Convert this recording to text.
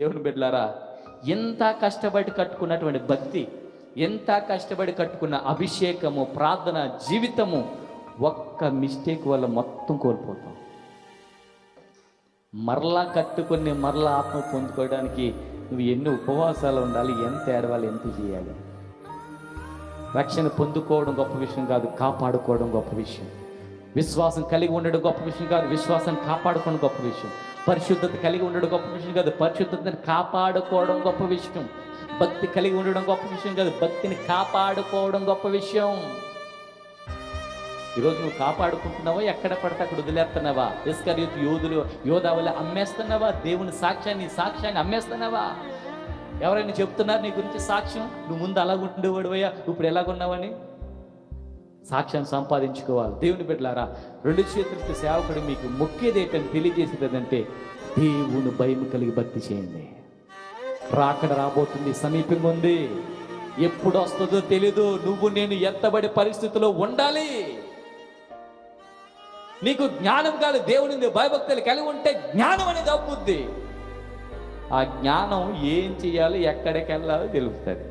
దేవుని బిడ్డలారా ఎంత కష్టపడి కట్టుకున్నటువంటి భక్తి ఎంత కష్టపడి కట్టుకున్న అభిషేకము ప్రార్థన జీవితము ఒక్క మిస్టేక్ వల్ల మొత్తం కోల్పోతాం. మరలా కట్టుకుని మరలా ఆత్మ పొందుకోవడానికి నువ్వు ఎన్ని ఉపవాసాలు ఉండాలి ఎంత ఏడవాలి ఎంత చేయాలి? రక్షణ పొందుకోవడం గొప్ప విషయం కాదు కాపాడుకోవడం గొప్ప విషయం. విశ్వాసం కలిగి ఉండడం గొప్ప విషయం కాదు విశ్వాసం కాపాడుకోవడం గొప్ప విషయం. పరిశుద్ధత కలిగి ఉండడం గొప్ప విషయం కాదు. పరిశుద్ధతని కాపాడుకోవడం గొప్ప విషయం. భక్తి కలిగి ఉండడం గొప్ప విషయం కాదు. భక్తిని కాపాడుకోవడం గొప్ప విషయం. ఈరోజు నువ్వు కాపాడుకుంటున్నావా? ఎక్కడ పడితే అక్కడ వదిలేస్తున్నావా? ఇస్కర్ యూత్ యోధులు యోధావులు అమ్మేస్తున్నావా? దేవుని సాక్ష్యాన్ని సాక్ష్యాన్ని అమ్మేస్తున్నావా? ఎవరైనా చెప్తున్నారు నీ గురించి సాక్ష్యం? నువ్వు ముందు అలాగుండేవాడు అయ్యా ఇప్పుడు ఎలాగున్నావని? సాక్ష్యం సంపాదించుకోవాలి. దేవుని బిడ్డలారా రెండు చేతులతో సేవకుడు మీకు మొక్కేది ఏంటని తెలియజేసేది ఏదంటే దేవుని భయం కలిగి భక్తి చేయండి. రాకడ రాబోతుంది సమీపంగా ఉంది. ఎప్పుడు వస్తుందో తెలీదు నువ్వు నేను ఎత్తబడి పరిస్థితిలో ఉండాలి. నీకు జ్ఞానం కాదు దేవుని భయభక్తులు కలిగి ఉంటే జ్ఞానం అనేది అవుతుంది. ఆ జ్ఞానం ఏం చేయాలో ఎక్కడికి వెళ్ళాలో తెలుస్తుంది.